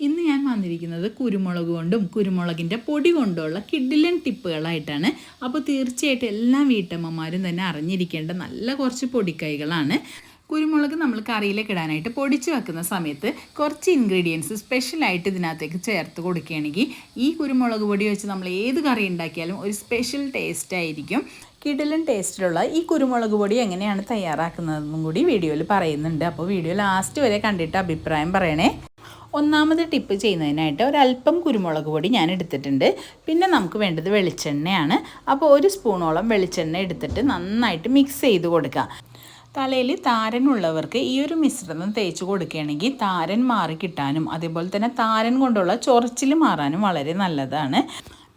ഇന്ന് ഞാൻ വന്നിരിക്കുന്നത് കുരുമുളക് കൊണ്ടും കുരുമുളകിന്റെ പൊടി കൊണ്ടുള്ള കിഡിലൻ ടിപ്പുകളായിട്ടാണ്. അപ്പോൾ തീർച്ചയായിട്ടും എല്ലാ വീട്ടമ്മമാരും തന്നെ അറിഞ്ഞിരിക്കേണ്ട നല്ല കുറച്ച് പൊടിക്കൈകളാണ്. കുരുമുളക് നമ്മൾ കറിയിലേക്ക് ഇടാനായിട്ട് പൊടിച്ച് വെക്കുന്ന സമയത്ത് കുറച്ച് ഇൻഗ്രീഡിയൻസ് സ്പെഷ്യലായിട്ട് ഇതിനകത്തേക്ക് ചേർത്ത് കൊടുക്കുകയാണെങ്കിൽ ഈ കുരുമുളക് പൊടി വെച്ച് നമ്മൾ ഏത് കറി ഉണ്ടാക്കിയാലും ഒരു സ്പെഷ്യൽ ടേസ്റ്റ് ആയിരിക്കും. കിടിലൻ ടേസ്റ്റിലുള്ള ഈ കുരുമുളക് പൊടി എങ്ങനെയാണ് തയ്യാറാക്കുന്നതെന്നും കൂടി വീഡിയോയിൽ പറയുന്നുണ്ട്. അപ്പോൾ വീഡിയോ ലാസ്റ്റ് വരെ കണ്ടിട്ട് അഭിപ്രായം പറയണേ. ഒന്നാമത് ടിപ്പ് ചെയ്യുന്നതിനായിട്ട് ഒരല്പം കുരുമുളക് പൊടി ഞാൻ എടുത്തിട്ടുണ്ട്. പിന്നെ നമുക്ക് വേണ്ടത് വെളിച്ചെണ്ണയാണ്. അപ്പോൾ ഒരു സ്പൂണോളം വെളിച്ചെണ്ണ എടുത്തിട്ട് നന്നായിട്ട് മിക്സ് ചെയ്ത് കൊടുക്കുക. തലയിൽ താരനുള്ളവർക്ക് ഈ ഒരു മിശ്രിതം തേച്ച് കൊടുക്കുകയാണെങ്കിൽ താരൻ മാറി കിട്ടാനും അതേപോലെ തന്നെ താരൻ കൊണ്ടുള്ള ചൊറിച്ചിൽ മാറാനും വളരെ നല്ലതാണ്.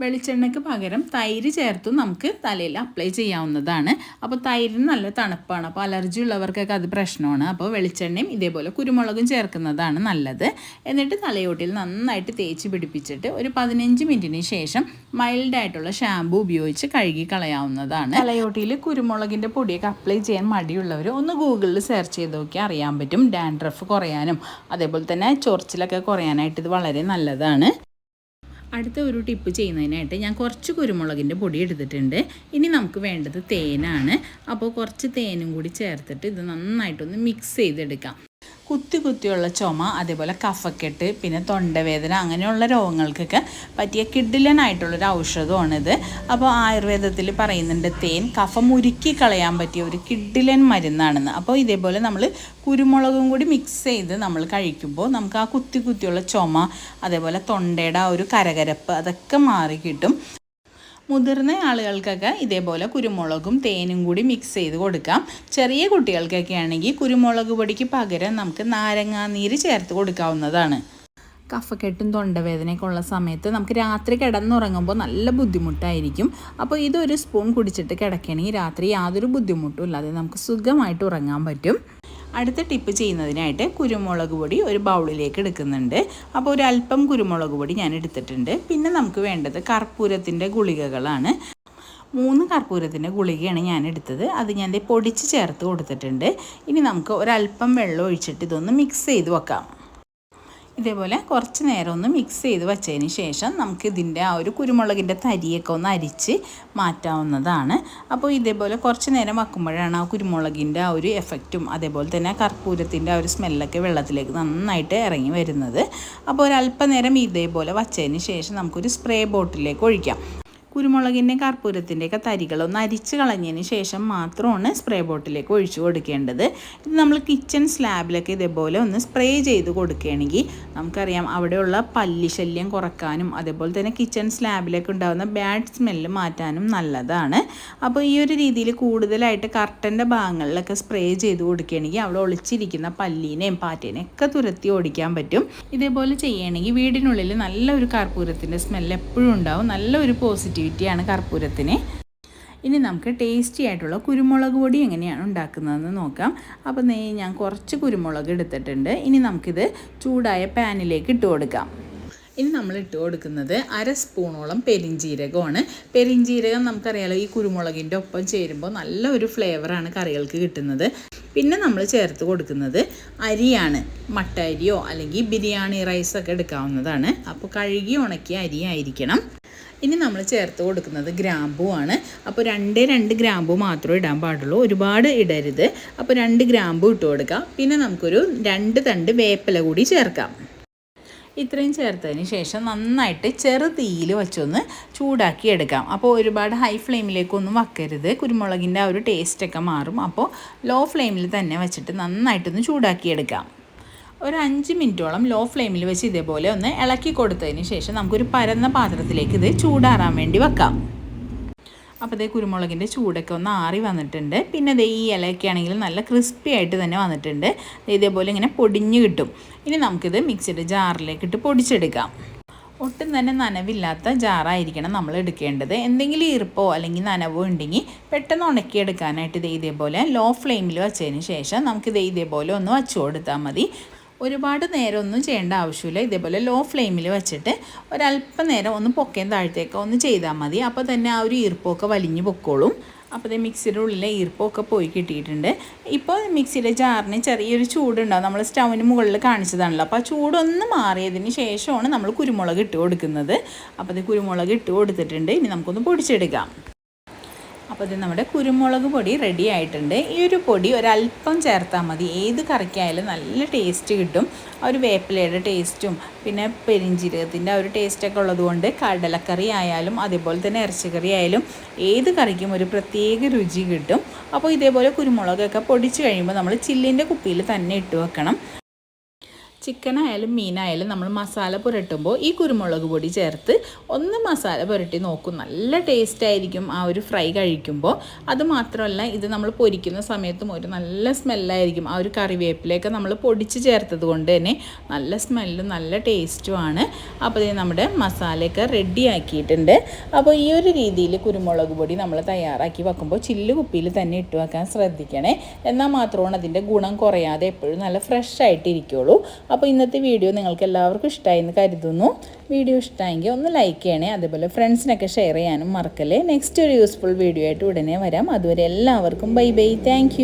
വെളിച്ചെണ്ണയ്ക്ക് പകരം തൈര് ചേർത്തും നമുക്ക് തലയിൽ അപ്ലൈ ചെയ്യാവുന്നതാണ്. അപ്പോൾ തൈരിന് നല്ല തണുപ്പാണ്. അപ്പോൾ അലർജി ഉള്ളവർക്കൊക്കെ അത് പ്രശ്നമാണ്. അപ്പോൾ വെളിച്ചെണ്ണയും ഇതേപോലെ കുരുമുളകും ചേർക്കുന്നതാണ് നല്ലത്. എന്നിട്ട് തലയോട്ടിൽ നന്നായിട്ട് തേച്ച് പിടിപ്പിച്ചിട്ട് ഒരു പതിനഞ്ച് മിനിറ്റിന് ശേഷം മൈൽഡായിട്ടുള്ള ഷാമ്പു ഉപയോഗിച്ച് കഴുകി കളയാവുന്നതാണ്. തലയോട്ടിയിൽ കുരുമുളകിന്റെ പൊടിയൊക്കെ അപ്ലൈ ചെയ്യാൻ മടിയുള്ളവർ ഒന്ന് ഗൂഗിളിൽ സെർച്ച് ചെയ്ത് നോക്കിയാൽ അറിയാൻ പറ്റും. ഡാൻഡ്രഫ് കുറയാനും അതേപോലെ തന്നെ ചൊറിച്ചിലൊക്കെ കുറയാനായിട്ട് ഇത് വളരെ നല്ലതാണ്. അടുത്ത ഒരു ടിപ്പ് ചെയ്യുന്നതിനായിട്ട് ഞാൻ കുറച്ച് കുരുമുളകിന്റെ പൊടി എടുത്തിട്ടുണ്ട്. ഇനി നമുക്ക് വേണ്ടത് തേനാണ്. അപ്പോൾ കുറച്ച് തേനും കൂടി ചേർത്തിട്ട് ഇത് നന്നായിട്ടൊന്ന് മിക്സ് ചെയ്തെടുക്കാം. കുത്തി കുത്തിയുള്ള ചുമ അതേപോലെ കഫക്കെട്ട് പിന്നെ തൊണ്ടവേദന അങ്ങനെയുള്ള രോഗങ്ങൾക്കൊക്കെ പറ്റിയ കിഡിലനായിട്ടുള്ളൊരു ഔഷധമാണിത്. അപ്പോൾ ആയുർവേദത്തിൽ പറയുന്നുണ്ട് തേൻ കഫം ഉരുക്കി കളയാൻ പറ്റിയ ഒരു കിഡിലൻ മരുന്നാണെന്ന്. അപ്പോൾ ഇതേപോലെ നമ്മൾ കുരുമുളകും കൂടി മിക്സ് ചെയ്ത് നമ്മൾ കഴിക്കുമ്പോൾ നമുക്ക് ആ കുത്തി കുത്തിയുള്ള ചുമ അതേപോലെ തൊണ്ടയുടെ ആ ഒരു കരകരപ്പ് അതൊക്കെ മാറി കിട്ടും മുതിർന്ന ആളുകൾക്കൊക്കെ ഇതേപോലെ കുരുമുളകും തേനും കൂടി മിക്സ് ചെയ്ത് കൊടുക്കാം. ചെറിയ കുട്ടികൾക്കൊക്കെ ആണെങ്കിൽ കുരുമുളക് പൊടിക്ക് പകരം നമുക്ക് നാരങ്ങാനീര് ചേർത്ത് കൊടുക്കാവുന്നതാണ്. കഫക്കെട്ടും തൊണ്ടവേദനയൊക്കെ ഉള്ള സമയത്ത് നമുക്ക് രാത്രി കിടന്നുറങ്ങുമ്പോൾ നല്ല ബുദ്ധിമുട്ടായിരിക്കും. അപ്പോൾ ഇതൊരു സ്പൂൺ കുടിച്ചിട്ട് കിടക്കണമെങ്കിൽ രാത്രി യാതൊരു ബുദ്ധിമുട്ടും ഇല്ലാതെ നമുക്ക് സുഖമായിട്ട് ഉറങ്ങാൻ പറ്റും. അടുത്ത ടിപ്പ് ചെയ്യുന്നതിനായിട്ട് കുരുമുളക് പൊടി ഒരു ബൗളിലേക്ക് എടുക്കുന്നുണ്ട്. അപ്പോൾ ഒരു അല്പം കുരുമുളക് പൊടി ഞാൻ എടുത്തിട്ടുണ്ട്. പിന്നെ നമുക്ക് വേണ്ടത് കർപ്പൂരത്തിന്റെ ഗുളികകളാണ്. മൂന്ന് കർപ്പൂരത്തിന്റെ ഗുളികയാണ് ഞാൻ എടുത്തത്. അത് ഞാൻ പൊടിച്ച് ചേർത്ത് കൊടുത്തിട്ടുണ്ട്. ഇനി നമുക്ക് ഒരല്പം വെള്ളം ഒഴിച്ചിട്ട് ഇതൊന്ന് മിക്സ് ചെയ്ത് വെക്കാം. ഇതേപോലെ കുറച്ച് നേരം ഒന്ന് മിക്സ് ചെയ്ത് വെച്ചതിന് ശേഷം നമുക്ക് ഇതിന്റെ ആ ഒരു കുരുമുളകിന്റെ തരിയൊക്കെ ഒന്ന് അരിച്ച് മാറ്റാവുന്നതാണ്. അപ്പോൾ ഇതേപോലെ കുറച്ച് നേരം വെക്കുമ്പോഴാണ് ആ കുരുമുളകിന്റെ ആ ഒരു എഫക്റ്റും അതേപോലെ തന്നെ കർപ്പൂരത്തിന്റെ ആ ഒരു സ്മെല്ലൊക്കെ വെള്ളത്തിലേക്ക് നന്നായിട്ട് ഇറങ്ങി വരുന്നത്. അപ്പോൾ ഒരല്പനേരം ഇതേപോലെ വച്ചതിന് ശേഷം നമുക്കൊരു സ്പ്രേ ബോട്ടിലേക്ക് ഒഴിക്കാം. കുരുമുളകിന്റെ കർപ്പൂരത്തിന്റെയൊക്കെ തരികളൊന്ന് അരിച്ച് കളഞ്ഞതിന് ശേഷം മാത്രമാണ് സ്പ്രേ ബോട്ടിലേക്ക് ഒഴിച്ചു കൊടുക്കേണ്ടത്. ഇത് നമ്മൾ കിച്ചൺ സ്ലാബിലൊക്കെ ഇതേപോലെ ഒന്ന് സ്പ്രേ ചെയ്ത് കൊടുക്കുകയാണെങ്കിൽ നമുക്കറിയാം അവിടെയുള്ള പല്ലി ശല്യം കുറക്കാനും അതേപോലെ തന്നെ കിച്ചൺ സ്ലാബിലൊക്കെ ഉണ്ടാകുന്ന ബാഡ് സ്മെല്ല് മാറ്റാനും നല്ലതാണ്. അപ്പോൾ ഈ ഒരു രീതിയിൽ കൂടുതലായിട്ട് കർട്ടന്റെ ഭാഗങ്ങളിലൊക്കെ സ്പ്രേ ചെയ്ത് കൊടുക്കുകയാണെങ്കിൽ അവിടെ ഒളിച്ചിരിക്കുന്ന പല്ലീനെയും പാറ്റേനെയും ഒക്കെ തുരത്തി ഓടിക്കാൻ പറ്റും. ഇതേപോലെ ചെയ്യുകയാണെങ്കിൽ വീടിനുള്ളിൽ നല്ലൊരു കർപ്പൂരത്തിന്റെ സ്മെല്ല് എപ്പോഴും ഉണ്ടാവും. നല്ലൊരു പോസിറ്റീവ് പോസിറ്റിവിറ്റിയാണ് കർപ്പൂരത്തിന്. ഇനി നമുക്ക് ടേസ്റ്റി ആയിട്ടുള്ള കുരുമുളക് പൊടി എങ്ങനെയാണ് ഉണ്ടാക്കുന്നതെന്ന് നോക്കാം. അപ്പോൾ ഞാൻ കുറച്ച് കുരുമുളക് എടുത്തിട്ടുണ്ട്. ഇനി നമുക്കിത് ചൂടായ പാനിലേക്ക് ഇട്ട് കൊടുക്കാം. ഇനി നമ്മൾ ഇട്ട് കൊടുക്കുന്നത് അര സ്പൂണോളം പെരിഞ്ജീരകമാണ് പെരിഞ്ജീരകം നമുക്കറിയാലോ ഈ കുരുമുളകിന്റെ ഒപ്പം ചേരുമ്പോൾ നല്ല ഒരു ഫ്ലേവറാണ് കറികൾക്ക് കിട്ടുന്നത്. പിന്നെ നമ്മൾ ചേർത്ത് കൊടുക്കുന്നത് അരിയാണ്. മട്ട അരിയോ അല്ലെങ്കിൽ ബിരിയാണി റൈസൊക്കെ എടുക്കാവുന്നതാണ്. അപ്പോൾ കഴുകി ഉണക്കിയ അരി ആയിരിക്കണം. ഇനി നമ്മൾ ചേർത്ത് കൊടുക്കുന്നത് ഗ്രാമ്പുവാണ് അപ്പോൾ രണ്ടേ രണ്ട് ഗ്രാമ്പു മാത്രമേ ഇടാൻ പാടുള്ളൂ. ഒരുപാട് ഇടരുത്. അപ്പോൾ രണ്ട് ഗ്രാമ്പു ഇട്ട് കൊടുക്കാം. പിന്നെ നമുക്കൊരു രണ്ട് തണ്ട് വേപ്പില കൂടി ചേർക്കാം. ഇത്രയും ചേർത്തതിന് ശേഷം നന്നായിട്ട് ചെറു തീയിൽ വെച്ചൊന്ന് ചൂടാക്കി എടുക്കാം. അപ്പോൾ ഒരുപാട് ഹൈ ഫ്ലെയിമിലേക്കൊന്നും വയ്ക്കരുത് കുരുമുളകിന്റെ ആ ഒരു ടേസ്റ്റൊക്കെ മാറും. അപ്പോൾ ലോ ഫ്ലെയിമിൽ തന്നെ വെച്ചിട്ട് നന്നായിട്ടൊന്ന് ചൂടാക്കി എടുക്കാം. ഒരു അഞ്ച് മിനിറ്റോളം ലോ ഫ്ലെയിമിൽ വെച്ച് ഇതേപോലെ ഒന്ന് ഇളക്കി കൊടുത്തതിന് ശേഷം നമുക്കൊരു പരന്ന പാത്രത്തിലേക്ക് ഇത് ചൂടാറാൻ വേണ്ടി വെക്കാം. അപ്പോൾ ഇതേ കുരുമുളകിന്റെ ചൂടൊക്കെ ഒന്ന് ആറി വന്നിട്ടുണ്ട്. പിന്നെ ദേ ഈ ഇലയൊക്കെ ആണെങ്കിൽ നല്ല ക്രിസ്പി ആയിട്ട് തന്നെ വന്നിട്ടുണ്ട്. ഇതേപോലെ ഇങ്ങനെ പൊടിഞ്ഞ് കിട്ടും. ഇനി നമുക്കിത് മിക്സിയുടെ ജാറിലേക്ക് ഇട്ട് പൊടിച്ചെടുക്കാം. ഒട്ടും തന്നെ നനവില്ലാത്ത ജാറായിരിക്കണം നമ്മൾ എടുക്കേണ്ടത്. എന്തെങ്കിലും ഈർപ്പോ അല്ലെങ്കിൽ നനവോ ഉണ്ടെങ്കിൽ പെട്ടെന്ന് ഉണക്കിയെടുക്കാനായിട്ട് ഇത് ഇതേപോലെ ലോ ഫ്ലെയിമിൽ വെച്ചതിന് ശേഷം നമുക്കിത് ഇതേപോലെ ഒന്ന് വച്ചു കൊടുത്താൽ മതി. ഒരുപാട് നേരം ഒന്നും ചെയ്യേണ്ട ആവശ്യമില്ല. ഇതേപോലെ ലോ ഫ്ലെയിമിൽ വെച്ചിട്ട് ഒരല്പം നേരം ഒന്ന് പൊക്കേം താഴത്തേക്ക് ഒന്ന് ചെയ്താൽ മതി. അപ്പോൾ തന്നെ ആ ഒരു ഈർപ്പമൊക്കെ വലിഞ്ഞു പൊക്കോളും. അപ്പോൾ ഇത് മിക്സിയുടെ ഉള്ളിലെ ഈർപ്പമൊക്കെ പോയി കിട്ടിയിട്ടുണ്ട്. ഇപ്പോൾ മിക്സിയിലെ ജാറിന് ചെറിയൊരു ചൂടുണ്ടാവും. നമ്മൾ സ്റ്റൗവിന് മുകളിൽ കാണിച്ചതാണല്ലോ. അപ്പോൾ ആ ചൂടൊന്ന് മാറിയതിന് ശേഷമാണ് നമ്മൾ കുരുമുളക് ഇട്ട് കൊടുക്കുന്നത്. അപ്പോൾ ഇത് കുരുമുളക് ഇട്ട് കൊടുത്തിട്ടുണ്ട്. ഇനി നമുക്കൊന്ന് പൊടിച്ചെടുക്കാം. അപ്പോൾ ഇത് നമ്മുടെ കുരുമുളക് പൊടി റെഡി ആയിട്ടുണ്ട്. ഈ ഒരു പൊടി ഒരല്പം ചേർത്താൽ മതി. ഏത് കറിക്കായാലും നല്ല ടേസ്റ്റ് കിട്ടും. ആ ഒരു വേപ്പിലയുടെ ടേസ്റ്റും പിന്നെ പെരിഞ്ചീരകത്തിന്റെ ആ ഒരു ടേസ്റ്റൊക്കെ ഉള്ളതുകൊണ്ട് കടലക്കറി ആയാലും അതേപോലെ തന്നെ ഇറച്ചിക്കറി ആയാലും ഏത് കറിക്കും ഒരു പ്രത്യേക രുചി കിട്ടും. അപ്പോൾ ഇതേപോലെ കുരുമുളകൊക്കെ പൊടിച്ച് കഴിയുമ്പോൾ നമ്മൾ ചില്ലിന്റെ കുപ്പിയിൽ തന്നെ ഇട്ട് വെക്കണം. ചിക്കനായാലും മീനായാലും നമ്മൾ മസാല പുരട്ടുമ്പോൾ ഈ കുരുമുളക് പൊടി ചേർത്ത് ഒന്ന് മസാല പുരട്ടി നോക്കും. നല്ല ടേസ്റ്റ് ആയിരിക്കും ആ ഒരു ഫ്രൈ കഴിക്കുമ്പോൾ. അത് മാത്രമല്ല ഇത് നമ്മൾ പൊരിക്കുന്ന സമയത്തും ഒരു നല്ല സ്മെല്ലായിരിക്കും ആ ഒരു കറിവേപ്പിലയൊക്കെ നമ്മൾ പൊടിച്ച് ചേർത്തത് കൊണ്ട് തന്നെ നല്ല സ്മെല്ലും നല്ല ടേസ്റ്റുമാണ് അപ്പോൾ ഇത് നമ്മുടെ മസാലയൊക്കെ റെഡിയാക്കിയിട്ടുണ്ട് അപ്പോൾ ഈ ഒരു രീതിയിൽ കുരുമുളക് പൊടി നമ്മൾ തയ്യാറാക്കി വെക്കുമ്പോൾ ചില്ല് കുപ്പിയിൽ തന്നെ ഇട്ട് വെക്കാൻ ശ്രദ്ധിക്കണേ. എന്നാൽ മാത്രമാണ് അതിന്റെ ഗുണം കുറയാതെ എപ്പോഴും നല്ല ഫ്രഷ് ആയിട്ട് ഇരിക്കുള്ളൂ അപ്പോൾ ഇന്നത്തെ വീഡിയോ നിങ്ങൾക്ക് എല്ലാവർക്കും ഇഷ്ടമായി എന്ന് കരുതുന്നു. വീഡിയോ ഇഷ്ടമായെങ്കിൽ ഒന്ന് ലൈക്ക് ചെയ്യണേ അതുപോലെ ഫ്രണ്ട്സിനൊക്കെ ഷെയർ ചെയ്യാനും മറക്കല്ലേ. നെക്സ്റ്റ് ഒരു യൂസ്ഫുൾ വീഡിയോ ആയിട്ട് ഉടനെ വരാം. അതുവരെ എല്ലാവർക്കും ബൈ ബൈ താങ്ക്